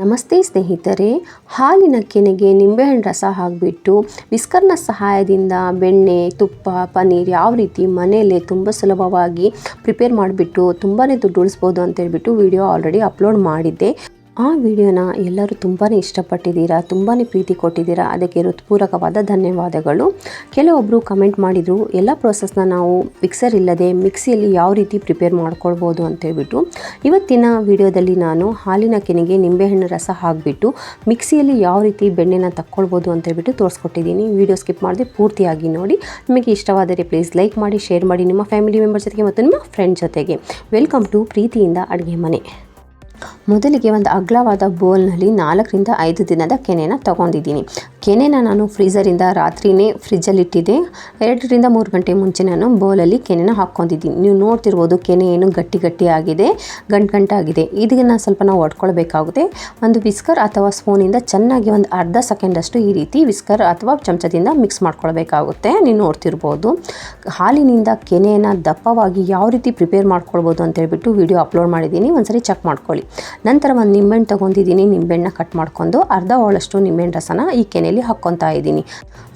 ನಮಸ್ತೆ ಸ್ನೇಹಿತರೆ, ಹಾಲಿನ ಕೆನೆಗೆ ನಿಂಬೆಹಣ್ಣು ರಸ ಹಾಕಿಬಿಟ್ಟು ವಿಸ್ಕರ್ನ ಸಹಾಯದಿಂದ ಬೆಣ್ಣೆ, ತುಪ್ಪ ಪನ್ನೀರ್ ಯಾವ ರೀತಿ ಮನೆಯಲ್ಲೇ ತುಂಬ ಸುಲಭವಾಗಿ ಪ್ರಿಪೇರ್ ಮಾಡಿಬಿಟ್ಟು ತುಂಬಾ ದುಡ್ಡು ಉಳಿಸ್ಬೋದು ಅಂತ ಹೇಳಿಬಿಟ್ಟು ವಿಡಿಯೋ ಆಲ್ರೆಡಿ ಅಪ್ಲೋಡ್ ಮಾಡಿದ್ದೆ. ಆ ವಿಡಿಯೋನ ಎಲ್ಲರೂ ತುಂಬಾ ಇಷ್ಟಪಟ್ಟಿದ್ದೀರಾ ತುಂಬಾ ಪ್ರೀತಿ ಕೊಟ್ಟಿದ್ದೀರಾ, ಅದಕ್ಕೆ ಹೃತ್ಪೂರ್ವಕವಾದ ಧನ್ಯವಾದಗಳು. ಕೆಲವೊಬ್ಬರು ಕಮೆಂಟ್ ಮಾಡಿದರು, ಎಲ್ಲ ಪ್ರೋಸೆಸ್ನ ನಾವು ಮಿಕ್ಸರ್ ಇಲ್ಲದೆ ಮಿಕ್ಸಿಯಲ್ಲಿ ಯಾವ ರೀತಿ ಪ್ರಿಪೇರ್ ಮಾಡ್ಕೊಳ್ಬೋದು ಅಂತೇಳ್ಬಿಟ್ಟು ಇವತ್ತಿನ ವಿಡಿಯೋದಲ್ಲಿ ನಾನು ಹಾಲಿನ ಕೆನೆಗೆ ನಿಂಬೆಹಣ್ಣು ರಸ ಹಾಕಿಬಿಟ್ಟು ಮಿಕ್ಸಿಯಲ್ಲಿ ಯಾವ ರೀತಿ ಬೆಣ್ಣೆನ ತಕ್ಕೊಳ್ಬೋದು ಅಂತೇಳ್ಬಿಟ್ಟು ತೋರಿಸ್ಕೊಟ್ಟಿದ್ದೀನಿ. ವಿಡಿಯೋ ಸ್ಕಿಪ್ ಮಾಡದೆ ಪೂರ್ತಿಯಾಗಿ ನೋಡಿ. ನಿಮಗೆ ಇಷ್ಟವಾದರೆ ಪ್ಲೀಸ್ ಲೈಕ್ ಮಾಡಿ ಶೇರ್ ಮಾಡಿ ನಿಮ್ಮ ಫ್ಯಾಮಿಲಿ ಮೆಂಬರ್ಸ್ ಜೊತೆಗೆ ಮತ್ತು ನಿಮ್ಮ ಫ್ರೆಂಡ್ ಜೊತೆಗೆ. ವೆಲ್ಕಮ್ ಟು ಪ್ರೀತಿಯಿಂದ ಅಡುಗೆ ಮನೆ. ಮೊದಲಿಗೆ ಒಂದು ಅಗಲವಾದ ಬೋಲ್ನಲ್ಲಿ ನಾಲ್ಕರಿಂದ ಐದು ದಿನದ ಕೆನೆನ ತೊಗೊಂಡಿದ್ದೀನಿ. ಕೆನೆನ ನಾನು ಫ್ರೀಝರಿಂದ ರಾತ್ರಿನೇ ಫ್ರಿಜ್ಜಲ್ಲಿಟ್ಟಿದ್ದೆ. ಎರಡರಿಂದ ಮೂರು ಗಂಟೆ ಮುಂಚೆ ನಾನು ಬೌಲಲ್ಲಿ ಕೆನೆನ ಹಾಕ್ಕೊಂಡಿದ್ದೀನಿ. ನೀವು ನೋಡ್ತಿರ್ಬೋದು ಕೆನೆ ಏನು ಗಟ್ಟಿ ಗಟ್ಟಿ ಆಗಿದೆ, ಗಂಟು ಗಂಟಾಗಿದೆ ಇದನ್ನು ಸ್ವಲ್ಪ ನಾವು ಒಡ್ಕೊಳ್ಬೇಕಾಗುತ್ತೆ. ಒಂದು ವಿಸ್ಕರ್ ಅಥವಾ ಸ್ಪೂನಿಂದ ಚೆನ್ನಾಗಿ ಒಂದು ಅರ್ಧ ಸೆಕೆಂಡಷ್ಟು ಈ ರೀತಿ ವಿಸ್ಕರ್ ಅಥವಾ ಚಮಚದಿಂದ ಮಿಕ್ಸ್ ಮಾಡ್ಕೊಳ್ಬೇಕಾಗುತ್ತೆ. ನೀವು ನೋಡ್ತಿರ್ಬೋದು. ಹಾಲಿನಿಂದ ಕೆನೆಯನ್ನು ದಪ್ಪವಾಗಿ ಯಾವ ರೀತಿ ಪ್ರಿಪೇರ್ ಮಾಡ್ಕೊಳ್ಬೋದು ಅಂತ ಹೇಳ್ಬಿಟ್ಟು ವಿಡಿಯೋ ಅಪ್ಲೋಡ್ ಮಾಡಿದ್ದೀನಿ. ಒಂದ್ಸರಿ ಚೆಕ್ ಮಾಡ್ಕೊಳ್ಳಿ. ನಂತರ ಒಂದು ನಿಂಬೆಹಣ್ಣು ತೊಗೊಂಡಿದ್ದೀನಿ. ನಿಂಬೆಹಣ್ಣ ಕಟ್ ಮಾಡ್ಕೊಂಡು ಅರ್ಧ ಹೋಳಷ್ಟು ನಿಂಬೆಹಣ್ಣು ರಸನ ಈ ಕೆನೆಯಲ್ಲಿ ಹಾಕ್ಕೊತಾ ಇದ್ದೀನಿ.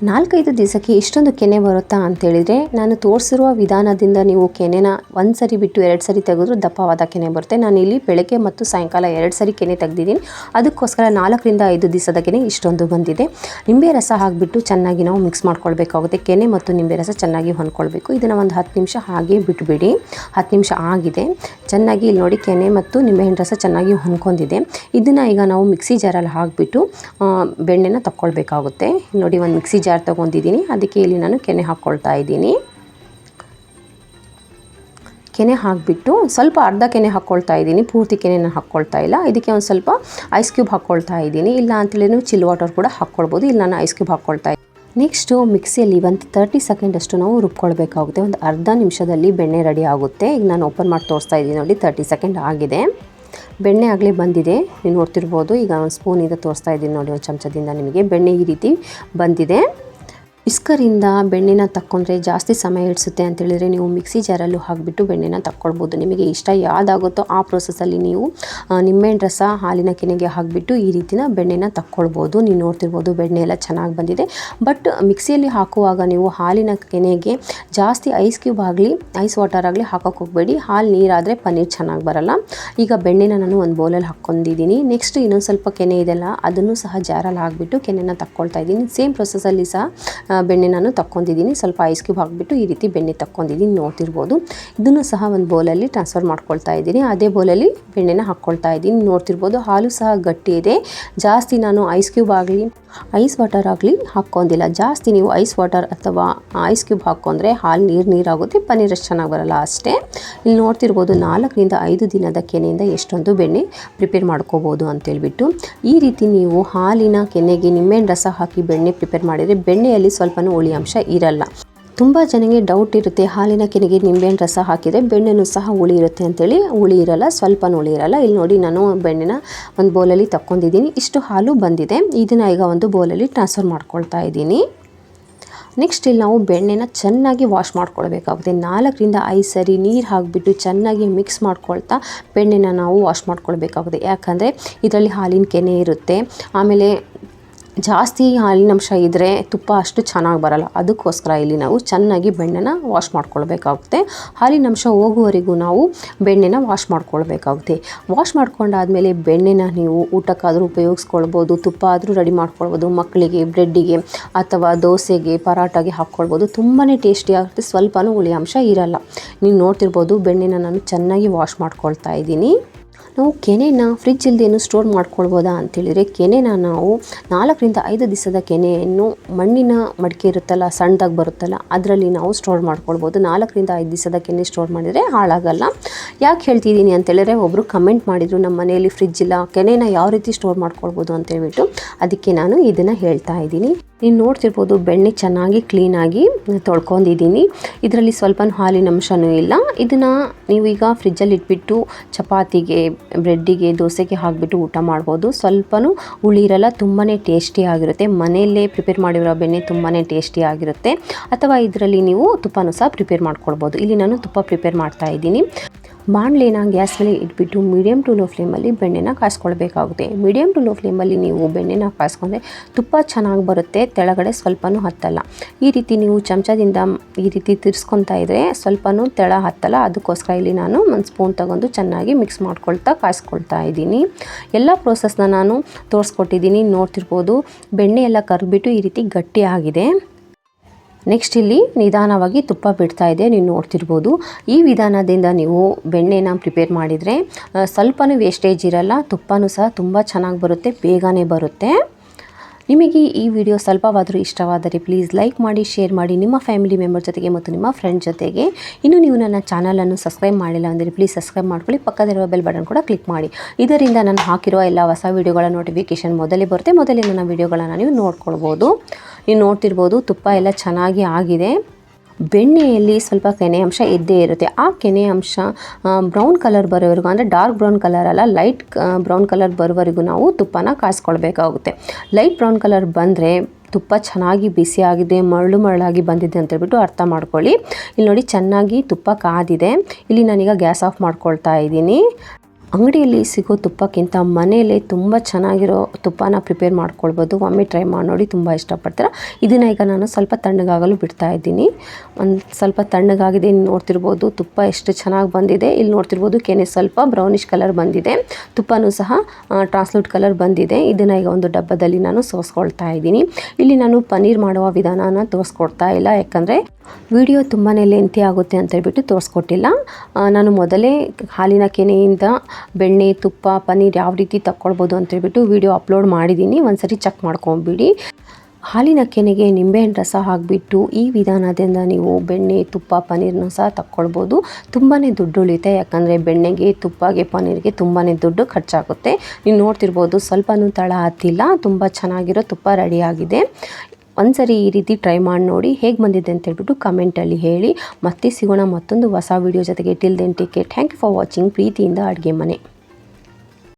ನಾಲ್ಕೈದು ದಿವಸಕ್ಕೆ ಇಷ್ಟೊಂದು ಕೆನೆ ಬರುತ್ತಾ ಅಂತೇಳಿದರೆ ನಾನು ತೋರಿಸಿರುವ ವಿಧಾನದಿಂದ ನೀವು ಕೆನೆನ ಒಂದು ಸರಿ ಬಿಟ್ಟು ಎರಡು ಸರಿ ತೆಗೆದ್ರು ದಪ್ಪವಾದ ಕೆನೆ ಬರುತ್ತೆ. ನಾನು ಇಲ್ಲಿ ಬೆಳಗ್ಗೆ ಮತ್ತು ಸಾಯಂಕಾಲ ಎರಡು ಸರಿ ಕೆನೆ ತೆಗೆದಿದ್ದೀನಿ. ಅದಕ್ಕೋಸ್ಕರ ನಾಲ್ಕರಿಂದ ಐದು ದಿವಸದ ಕೆನೆ ಇಷ್ಟೊಂದು ಬಂದಿದೆ. ನಿಂಬೆ ರಸ ಹಾಕಿಬಿಟ್ಟು ಚೆನ್ನಾಗಿ ನಾವು ಮಿಕ್ಸ್ ಮಾಡ್ಕೊಳ್ಬೇಕಾಗುತ್ತೆ. ಕೆನೆ ಮತ್ತು ನಿಂಬೆ ರಸ ಚೆನ್ನಾಗಿ ಹೊಂದ್ಕೊಳ್ಬೇಕು. ಇದನ್ನು ಒಂದು ಹತ್ತು ನಿಮಿಷ ಹಾಗೆ ಬಿಟ್ಬಿಡಿ. ಹತ್ತು ನಿಮಿಷ ಆಗಿದೆ. ಚೆನ್ನಾಗಿ ಇಲ್ಲಿ ನೋಡಿ ಕೆನೆ ಮತ್ತು ನಿಂಬೆಹಣ್ಣು ರಸ ಚೆನ್ನಾಗಿ ಹೊಂದ್ಕೊಂಡಿದೆ. ಇದನ್ನು ಈಗ ನಾವು ಮಿಕ್ಸಿ ಜಾರಲ್ಲಿ ಹಾಕಿಬಿಟ್ಟು ಬೆಣ್ಣೆನ ತಕ್ಕೊಳ್ಬೇಕಾಗುತ್ತೆ ನೋಡಿ, ಒಂದು ಮಿಕ್ಸಿ ಜಾರ್ ತೊಗೊಂಡಿದ್ದೀನಿ. ಅದಕ್ಕೆ ಇಲ್ಲಿ ನಾನು ಕೆನೆ ಹಾಕ್ಕೊಳ್ತಾ ಇದ್ದೀನಿ. ಕೆನೆ ಹಾಕಿಬಿಟ್ಟು ಸ್ವಲ್ಪ ಅರ್ಧ ಕೆನೆ ಹಾಕ್ಕೊಳ್ತಾ ಇದ್ದೀನಿ. ಪೂರ್ತಿ ಕೆನೆನ ಹಾಕ್ಕೊಳ್ತಾ ಇಲ್ಲ. ಇದಕ್ಕೆ ಒಂದು ಸ್ವಲ್ಪ ಐಸ್ ಕ್ಯೂಬ್ ಹಾಕ್ಕೊಳ್ತಾ ಇದ್ದೀನಿ. ಇಲ್ಲ ಅಂತೇಳಿ ನೀವು ಚಿಲ್ ವಾಟರ್ ಕೂಡ ಹಾಕ್ಕೊಳ್ಬೋದು ಇಲ್ಲಿ ನಾನು ಐಸ್ ಕ್ಯೂಬ್ ಹಾಕ್ಕೊಳ್ತಾ ನೆಕ್ಸ್ಟು ಮಿಕ್ಸಿಯಲ್ಲಿ ಒಂದು ತರ್ಟಿ ಸೆಕೆಂಡಷ್ಟು ನಾವು ರುಬ್ಕೊಳ್ಬೇಕಾಗುತ್ತೆ. ಒಂದು ಅರ್ಧ ನಿಮಿಷದಲ್ಲಿ ಬೆಣ್ಣೆ ರೆಡಿ ಆಗುತ್ತೆ. ಈಗ ನಾನು ಓಪನ್ ಮಾಡಿ ತೋರಿಸ್ತಾ ಇದ್ದೀನಿ. ನೋಡಿ ತರ್ಟಿ ಸೆಕೆಂಡ್ ಆಗಿದೆ. ಬೆಣ್ಣೆ ಆಗಲೇ ಬಂದಿದೆ. ನೀವು ನೋಡ್ತಿರ್ಬೋದು, ಈಗ ಒಂದು ಸ್ಪೂನಿಂದ ತೋರಿಸ್ತಾ ಇದ್ದೀನಿ ನೋಡಿ, ಒಂದು ಚಮಚದಿಂದ ನಿಮಗೆ. ಬೆಣ್ಣೆ ಈ ರೀತಿ ಬಂದಿದೆ. ವಿಸ್ಕರಿಂದ ಬೆಣ್ಣೆನ ತಕ್ಕೊಂಡ್ರೆ ಜಾಸ್ತಿ ಸಮಯ ಹಿಡಿಸುತ್ತೆ ಅಂತೇಳಿದರೆ ನೀವು ಮಿಕ್ಸಿ ಜಾರಲ್ಲೂ ಹಾಕಿಬಿಟ್ಟು ಬೆಣ್ಣೆನ ತಕ್ಕೊಳ್ಬೋದು. ನಿಮಗೆ ಇಷ್ಟ ಯಾವುದಾಗುತ್ತೋ ಆ ಪ್ರೊಸೆಸಲ್ಲಿ ನೀವು ನಿಂಬೆಹಣ್ಣು ರಸ, ಹಾಲಿನ ಕೆನೆಗೆ ಹಾಕಿಬಿಟ್ಟು ಈ ರೀತಿನ ಬೆಣ್ಣೆನ ತಕ್ಕೊಳ್ಬೋದು. ನೀವು ನೋಡ್ತಿರ್ಬೋದು ಬೆಣ್ಣೆ ಎಲ್ಲ ಚೆನ್ನಾಗಿ ಬಂದಿದೆ. ಬಟ್ ಮಿಕ್ಸಿಯಲ್ಲಿ ಹಾಕುವಾಗ ನೀವು ಹಾಲಿನ ಕೆನೆಗೆ ಜಾಸ್ತಿ ಐಸ್ ಕ್ಯೂಬ್ ಆಗಲಿ ಐಸ್ ವಾಟರ್ ಆಗಲಿ ಹಾಕೋಕೆ ಹೋಗಬೇಡಿ. ಹಾಲು ನೀರಾದರೆ ಪನ್ನೀರ್ ಚೆನ್ನಾಗಿ ಬರಲ್ಲ. ಈಗ ಬೆಣ್ಣೆನ ನಾನು ಒಂದು ಬೌಲಲ್ಲಿ ಹಾಕ್ಕೊಂಡಿದ್ದೀನಿ. ನೆಕ್ಸ್ಟ್ ಇನ್ನೊಂದು ಸ್ವಲ್ಪ ಕೆನೆ ಇದೆಲ್ಲ, ಅದನ್ನು ಸಹ ಜಾರಲ್ಲಿ ಹಾಕಿಬಿಟ್ಟು ಕೆನೆನ ತಕ್ಕೊಳ್ತಾ ಇದ್ದೀನಿ. ಸೇಮ್ ಪ್ರೊಸೆಸಲ್ಲಿ ಸಹ ಬೆಣ್ಣೆ ನಾನು ತಕ್ಕೊಂಡಿದ್ದೀನಿ. ಸ್ವಲ್ಪ ಐಸ್ ಕ್ಯೂಬ್ ಹಾಕಿಬಿಟ್ಟು ಈ ರೀತಿ ಬೆಣ್ಣೆ ತಕ್ಕೊಂಡಿದ್ದೀನಿ. ನೋಡ್ತಿರ್ಬೋದು. ಇದನ್ನು ಸಹ ಒಂದು ಬೌಲಲ್ಲಿ ಟ್ರಾನ್ಸ್ಫರ್ ಮಾಡ್ಕೊಳ್ತಾ ಇದ್ದೀನಿ. ಅದೇ ಬೌಲಲ್ಲಿ ಬೆಣ್ಣೆನ ಹಾಕ್ಕೊಳ್ತಾ ಇದ್ದೀನಿ. ನೋಡ್ತಿರ್ಬೋದು ಹಾಲು ಸಹ ಗಟ್ಟಿ ಇದೆ. ಜಾಸ್ತಿ ನಾನು ಐಸ್ ಕ್ಯೂಬ್ ಆಗಲಿ ಐಸ್ ವಾಟರ್ ಆಗಲಿ ಹಾಕ್ಕೊಂಡಿಲ್ಲ. ಜಾಸ್ತಿ ನೀವು ಐಸ್ ವಾಟರ್ ಅಥವಾ ಐಸ್ ಕ್ಯೂಬ್ ಹಾಕ್ಕೊಂಡ್ರೆ ಹಾಲು ನೀರು ನೀರಾಗುತ್ತೆ. ಪನ್ನೀರ್ ಅಷ್ಟು ಚೆನ್ನಾಗಿ ಬರಲ್ಲ ಅಷ್ಟೇ. ಇಲ್ಲಿ ನೋಡ್ತಿರ್ಬೋದು ನಾಲ್ಕರಿಂದ ಐದು ದಿನದ ಕೆನೆಯಿಂದ ಎಷ್ಟೊಂದು ಬೆಣ್ಣೆ ಪ್ರಿಪೇರ್ ಮಾಡ್ಕೋಬೋದು ಅಂತೇಳ್ಬಿಟ್ಟು. ಈ ರೀತಿ ನೀವು ಹಾಲಿನ ಕೆನೆಗೆ ನಿಂಬೆಹಣ್ಣು ರಸ ಹಾಕಿ ಬೆಣ್ಣೆ ಪ್ರಿಪೇರ್ ಮಾಡಿದರೆ ಬೆಣ್ಣೆಯಲ್ಲಿ ಸ್ವಲ್ಪನೂ ಹುಳಿ ಅಂಶ ಇರಲ್ಲ. ತುಂಬ ಜನಕ್ಕೆ ಡೌಟ್ ಇರುತ್ತೆ, ಹಾಲಿನ ಕೆನೆಗೆ ನಿಂಬೆಹಣ್ಣು ರಸ ಹಾಕಿದರೆ ಬೆಣ್ಣೆನೂ ಸಹ ಹುಳಿ ಇರುತ್ತೆ ಅಂತೇಳಿ ಹುಳಿ ಇರಲ್ಲ, ಸ್ವಲ್ಪನೂ ಹುಳಿ ಇರಲ್ಲ. ಇಲ್ಲಿ ನೋಡಿ ನಾನು ಬೆಣ್ಣೆನ ಒಂದು ಬೌಲಲ್ಲಿ ತಕ್ಕೊಂಡಿದ್ದೀನಿ. ಇಷ್ಟು ಹಾಲು ಬಂದಿದೆ. ಇದನ್ನು ಈಗ ಒಂದು ಬೌಲಲ್ಲಿ ಟ್ರಾನ್ಸ್ಫರ್ ಮಾಡ್ಕೊಳ್ತಾ ಇದ್ದೀನಿ. ನೆಕ್ಸ್ಟ್ ಇಲ್ಲಿ ನಾವು ಬೆಣ್ಣೆನ ಚೆನ್ನಾಗಿ ವಾಶ್ ಮಾಡ್ಕೊಳ್ಬೇಕಾಗುತ್ತೆ. ನಾಲ್ಕರಿಂದ ಐದು ಸರಿ ನೀರು ಹಾಕಿಬಿಟ್ಟು ಚೆನ್ನಾಗಿ ಮಿಕ್ಸ್ ಮಾಡ್ಕೊಳ್ತಾ ಬೆಣ್ಣೆನ ನಾವು ವಾಶ್ ಮಾಡ್ಕೊಳ್ಬೇಕಾಗುತ್ತೆ. ಯಾಕಂದರೆ ಇದರಲ್ಲಿ ಹಾಲಿನ ಕೆನೆ ಇರುತ್ತೆ. ಆಮೇಲೆ ಜಾಸ್ತಿ ಹಾಲಿನಂಶ ಇದ್ದರೆ ತುಪ್ಪ ಅಷ್ಟು ಚೆನ್ನಾಗಿ ಬರಲ್ಲ. ಅದಕ್ಕೋಸ್ಕರ ಇಲ್ಲಿ ನಾವು ಚೆನ್ನಾಗಿ ಬೆಣ್ಣೆನ ವಾಶ್ ಮಾಡ್ಕೊಳ್ಬೇಕಾಗುತ್ತೆ. ಹಾಲಿನಂಶ ಹೋಗುವವರೆಗೂ ನಾವು ಬೆಣ್ಣೆನ ವಾಶ್ ಮಾಡ್ಕೊಳ್ಬೇಕಾಗುತ್ತೆ. ವಾಶ್ ಮಾಡ್ಕೊಂಡಾದಮೇಲೆ ಬೆಣ್ಣೆನ ನೀವು ಊಟಕ್ಕಾದರೂ ಉಪಯೋಗಿಸ್ಕೊಳ್ಬೋದು, ತುಪ್ಪ ಆದರೂ ರೆಡಿ ಮಾಡ್ಕೊಳ್ಬೋದು, ಮಕ್ಕಳಿಗೆ, ಬ್ರೆಡ್ಡಿಗೆ ಅಥವಾ ದೋಸೆಗೆ ಪರಾಟಾಗೆ ಹಾಕ್ಕೊಳ್ಬೋದು. ತುಂಬಾ ಟೇಸ್ಟಿಯಾಗುತ್ತೆ ಸ್ವಲ್ಪನೂ ಹುಳಿ ಅಂಶ ಇರಲ್ಲ. ನೀವು ನೋಡ್ತಿರ್ಬೋದು ಬೆಣ್ಣೆನ ನಾನು ಚೆನ್ನಾಗಿ ವಾಶ್ ಮಾಡ್ಕೊಳ್ತಾ ಇದ್ದೀನಿ. ನಾವು ಕೆನೆನ ಫ್ರಿಜ್ ಇಲ್ಲದೇನು ಸ್ಟೋರ್ ಮಾಡ್ಕೊಳ್ಬೋದಾ ಅಂತೇಳಿದರೆ ಕೆನೆನ ನಾವು ನಾಲ್ಕರಿಂದ ಐದು ದಿವಸದ ಕೆನೆಯನ್ನು ಮಣ್ಣಿನ ಮಡಿಕೆ ಇರುತ್ತಲ್ಲ, ಸಣ್ಣದಾಗಿ ಬರುತ್ತಲ್ಲ, ಅದರಲ್ಲಿ ನಾವು ಸ್ಟೋರ್ ಮಾಡ್ಕೊಳ್ಬೋದು. ನಾಲ್ಕರಿಂದ ಐದು ದಿವಸದ ಕೆನೆ ಸ್ಟೋರ್ ಮಾಡಿದರೆ ಹಾಳಾಗಲ್ಲ. ಯಾಕೆ ಹೇಳ್ತಿದ್ದೀನಿ ಅಂತೇಳಿದ್ರೆ ಒಬ್ಬರು ಕಮೆಂಟ್ ಮಾಡಿದರು, ನಮ್ಮ ಮನೆಯಲ್ಲಿ ಫ್ರಿಜ್ ಇಲ್ಲ, ಕೆನೆನ ಯಾವ ರೀತಿ ಸ್ಟೋರ್ ಮಾಡ್ಕೊಳ್ಬೋದು? ಅಂತೇಳ್ಬಿಟ್ಟು ಅದಕ್ಕೆ ನಾನು ಇದನ್ನು ಹೇಳ್ತಾ ಇದ್ದೀನಿ. ನೀವು ನೋಡ್ತಿರ್ಬೋದು ಬೆಣ್ಣೆ ಚೆನ್ನಾಗಿ ಕ್ಲೀನಾಗಿ ತೊಳ್ಕೊಂಡಿದ್ದೀನಿ. ಇದರಲ್ಲಿ ಸ್ವಲ್ಪ ಹಾಲಿನ ಅಂಶನೂ ಇಲ್ಲ. ಇದನ್ನು ನೀವೀಗ ಫ್ರಿಜ್ಜಲ್ಲಿ ಇಟ್ಬಿಟ್ಟು ಚಪಾತಿಗೆ ಬ್ರೆಡ್ಡಿಗೆ ದೋಸೆಗೆ ಹಾಕಿಬಿಟ್ಟು ಊಟ ಮಾಡ್ಬೋದು. ಸ್ವಲ್ಪನೂ ಹುಳಿ ಇರಲ್ಲ ತುಂಬಾ ಟೇಸ್ಟಿ ಆಗಿರುತ್ತೆ. ಮನೆಯಲ್ಲೇ ಪ್ರಿಪೇರ್ ಮಾಡಿರೋ ಬೆಣ್ಣೆ ತುಂಬಾ ಟೇಸ್ಟಿಯಾಗಿರುತ್ತೆ ಅಥವಾ ಇದರಲ್ಲಿ ನೀವು ತುಪ್ಪನೂ ಸಹ ಪ್ರಿಪೇರ್ ಮಾಡ್ಕೊಳ್ಬೋದು. ಇಲ್ಲಿ ನಾನು ತುಪ್ಪ ಪ್ರಿಪೇರ್ ಮಾಡ್ತಾ ಇದ್ದೀನಿ. ಬಾಣಲೆನ ಗ್ಯಾಸ್ ಮೇಲೆ ಇಟ್ಬಿಟ್ಟು ಮೀಡಿಯಮ್ ಟು ಲೋ ಫ್ಲೇಮಲ್ಲಿ ಬೆಣ್ಣೆನ ಕಾಯಿಸ್ಕೊಳ್ಬೇಕಾಗುತ್ತೆ. ಮೀಡಿಯಮ್ ಟು ಲೋ ಫ್ಲೇಮಲ್ಲಿ ನೀವು ಬೆಣ್ಣೆನ ಕಾಯಿಸ್ಕೊಂಡ್ರೆ ತುಪ್ಪ ಚೆನ್ನಾಗಿ ಬರುತ್ತೆ, ತೆಳಗಡೆ ಸ್ವಲ್ಪನೂ ಹತ್ತಲ್ಲ. ಈ ರೀತಿ ನೀವು ಚಮಚದಿಂದ ಈ ರೀತಿ ತಿರ್ಸ್ಕೊತಾ ಇದ್ದರೆ ಸ್ವಲ್ಪನೂ ತೆಳ ಹತ್ತಲ್ಲ. ಅದಕ್ಕೋಸ್ಕರ ಇಲ್ಲಿ ನಾನು ಒಂದು ಸ್ಪೂನ್ ತಗೊಂಡು ಚೆನ್ನಾಗಿ ಮಿಕ್ಸ್ ಮಾಡ್ಕೊಳ್ತಾ ಕಾಯಿಸ್ಕೊಳ್ತಾ ಇದ್ದೀನಿ. ಎಲ್ಲ ಪ್ರೋಸೆಸ್ನ ನಾನು ತೋರಿಸ್ಕೊಟ್ಟಿದ್ದೀನಿ. ನೋಡ್ತಿರ್ಬೋದು ಬೆಣ್ಣೆ ಎಲ್ಲ ಕರ್ಬಿಟ್ಟು ಈ ರೀತಿ ಗಟ್ಟಿ ಆಗಿದೆ ನೆಕ್ಸ್ಟ್ ಇಲ್ಲಿ ನಿಧಾನವಾಗಿ ತುಪ್ಪ ಬಿಡ್ತಾ ಇದೆ. ನೀವು ನೋಡ್ತಿರ್ಬೋದು. ಈ ವಿಧಾನದಿಂದ ನೀವು ಬೆಣ್ಣೆನ ಪ್ರಿಪೇರ್ ಮಾಡಿದರೆ ಸ್ವಲ್ಪನೂ ವೇಸ್ಟೇಜ್ ಇರಲ್ಲ. ತುಪ್ಪನೂ ಸಹ ತುಂಬ ಚೆನ್ನಾಗಿ ಬರುತ್ತೆ. ಬೇಗನೆ ಬರುತ್ತೆ. ನಿಮಗೆ ಈ ವಿಡಿಯೋ ಸ್ವಲ್ಪವಾದರೂ ಇಷ್ಟವಾದರೆ ಪ್ಲೀಸ್ ಲೈಕ್ ಮಾಡಿ ಶೇರ್ ಮಾಡಿ ನಿಮ್ಮ ಫ್ಯಾಮಿಲಿ ಮೆಂಬರ್ ಜೊತೆಗೆ ಮತ್ತು ನಿಮ್ಮ ಫ್ರೆಂಡ್ ಜೊತೆಗೆ. ಇನ್ನು ನೀವು ನನ್ನ ಚಾನಲನ್ನು ಸಬ್ಸ್ಕ್ರೈಬ್ ಮಾಡಿಲ್ಲ ಅಂದರೆ ಪ್ಲೀಸ್ ಸಬ್ಸ್ಕ್ರೈಬ್ ಮಾಡ್ಕೊಳ್ಳಿ, ಪಕ್ಕದಲ್ಲಿರುವ ಬೆಲ್ ಬಟನ್ ಕೂಡ ಕ್ಲಿಕ್ ಮಾಡಿ. ಇದರಿಂದ ನಾನು ಹಾಕಿರುವ ಎಲ್ಲ ಹೊಸ ವಿಡಿಯೋಗಳ ನೋಟಿಫಿಕೇಷನ್ ಮೊದಲೇ ಬರುತ್ತೆ ಮೊದಲೇ ನನ್ನ ವಿಡಿಯೋಗಳನ್ನು ನೀವು ನೋಡ್ಕೊಳ್ಬೋದು. ನೀವು ನೋಡ್ತಿರ್ಬೋದು ತುಪ್ಪ ಎಲ್ಲ ಚೆನ್ನಾಗಿ ಆಗಿದೆ. ಬೆಣ್ಣೆಯಲ್ಲಿ ಸ್ವಲ್ಪ ಕೆನೆ ಅಂಶ ಇದ್ದೇ ಇರುತ್ತೆ. ಆ ಕೆನೆ ಅಂಶ ಬ್ರೌನ್ ಕಲರ್ ಬರೋವರೆಗೂ ಅಂದರೆ ಡಾರ್ಕ್ ಬ್ರೌನ್ ಕಲರ್ ಅಲ್ಲ ಲೈಟ್ ಬ್ರೌನ್ ಕಲರ್ ಬರೋವರೆಗೂ ನಾವು ತುಪ್ಪನ ಕಾಯಿಸ್ಕೊಳ್ಬೇಕಾಗುತ್ತೆ. ಲೈಟ್ ಬ್ರೌನ್ ಕಲರ್ ಬಂದರೆ ತುಪ್ಪ ಚೆನ್ನಾಗಿ ಬಿಸಿಯಾಗಿದೆ ಮರಳು ಮರಳಾಗಿ ಬಂದಿದೆ ಅಂತ ಹೇಳ್ಬಿಟ್ಟು ಅರ್ಥ ಮಾಡ್ಕೊಳ್ಳಿ. ಇಲ್ಲಿ ನೋಡಿ ಚೆನ್ನಾಗಿ ತುಪ್ಪ ಕಾದಿದೆ. ಇಲ್ಲಿ ನಾನೀಗ ಗ್ಯಾಸ್ ಆಫ್ ಮಾಡ್ಕೊಳ್ತಾ ಇದ್ದೀನಿ. ಅಂಗಡಿಯಲ್ಲಿ ಸಿಗೋ ತುಪ್ಪಕ್ಕಿಂತ ಮನೆಯಲ್ಲೇ ತುಂಬ ಚೆನ್ನಾಗಿರೋ ತುಪ್ಪನ ಪ್ರಿಪೇರ್ ಮಾಡ್ಕೊಳ್ಬೋದು. ಒಮ್ಮೆ ಟ್ರೈ ಮಾಡಿ ನೋಡಿ ತುಂಬ ಇಷ್ಟಪಡ್ತೀರ. ಇದನ್ನು ಈಗ ನಾನು ಸ್ವಲ್ಪ ತಣ್ಣಗಾಗಲು ಬಿಡ್ತಾ ಇದ್ದೀನಿ. ಒಂದು ಸ್ವಲ್ಪ ತಣ್ಣಗಾಗಿದೆ ನೋಡ್ತಿರ್ಬೋದು. ತುಪ್ಪ ಎಷ್ಟು ಚೆನ್ನಾಗಿ ಬಂದಿದೆ. ಇಲ್ಲಿ ನೋಡ್ತಿರ್ಬೋದು ಕೆನೆ ಸ್ವಲ್ಪ ಬ್ರೌನಿಷ್ ಕಲರ್ ಬಂದಿದೆ. ತುಪ್ಪನೂ ಸಹ ಟ್ರಾನ್ಸ್ಲೂಟ್ ಕಲರ್ ಬಂದಿದೆ. ಇದನ್ನು ಈಗ ಒಂದು ಡಬ್ಬದಲ್ಲಿ ನಾನು ಸೋಸ್ಕೊಳ್ತಾ ಇದ್ದೀನಿ. ಇಲ್ಲಿ ನಾನು ಪನ್ನೀರ್ ಮಾಡುವ ವಿಧಾನನ ತೋರಿಸ್ಕೊಡ್ತಾ ಇಲ್ಲ. ಯಾಕಂದರೆ ವಿಡಿಯೋ ತುಂಬಾ ಲೆಂತಿ ಆಗುತ್ತೆ ಅಂತ ಹೇಳ್ಬಿಟ್ಟು ತೋರಿಸ್ಕೊಟ್ಟಿಲ್ಲ. ನಾನು ಮೊದಲೇ ಹಾಲಿನ ಕೆನೆಯಿಂದ ಬೆಣ್ಣೆ, ತುಪ್ಪ ಪನ್ನೀರ್ ಯಾವ ರೀತಿ ತಕ್ಕೊಳ್ಬೋದು ಅಂತ ಹೇಳ್ಬಿಟ್ಟು ವಿಡಿಯೋ ಅಪ್ಲೋಡ್ ಮಾಡಿದ್ದೀನಿ. ಒಂದ್ಸರಿ ಚೆಕ್ ಮಾಡ್ಕೊಂಬಿಡಿ. ಹಾಲಿನ ಕೆನೆಗೆ ನಿಂಬೆಹಣ್ಣು ರಸ ಹಾಕಿಬಿಟ್ಟು ಈ ವಿಧಾನದಿಂದ ನೀವು ಬೆಣ್ಣೆ, ತುಪ್ಪ ಪನ್ನೀರ್ನ ಸಹ ತಕ್ಕೊಳ್ಬೋದು. ತುಂಬಾ ದುಡ್ಡು ಉಳಿತೆ ಯಾಕಂದರೆ ಬೆಣ್ಣೆಗೆ, ತುಪ್ಪಗೆ ಪನ್ನೀರ್ಗೆ ತುಂಬಾ ದುಡ್ಡು ಖರ್ಚಾಗುತ್ತೆ. ನೀವು ನೋಡ್ತಿರ್ಬೋದು ಸ್ವಲ್ಪನೂ ತಳ ಹತ್ತಿಲ್ಲ. ತುಂಬ ಚೆನ್ನಾಗಿರೋ ತುಪ್ಪ ರೆಡಿಯಾಗಿದೆ ಒಂದ್ಸರಿ ಈ ರೀತಿ ಟ್ರೈ ಮಾಡಿ ನೋಡಿ ಹೇಗೆ ಬಂದಿದೆ ಅಂತ ಹೇಳ್ಬಿಟ್ಟು ಕಮೆಂಟಲ್ಲಿ ಹೇಳಿ. ಮತ್ತೆ ಸಿಗೋಣ ಮತ್ತೊಂದು ಹೊಸ ವಿಡಿಯೋ ಜೊತೆಗೆ. Till then take care thank you for watching ಪ್ರೀತಿಯಿಂದ ಅಡುಗೆ ಮನೆ.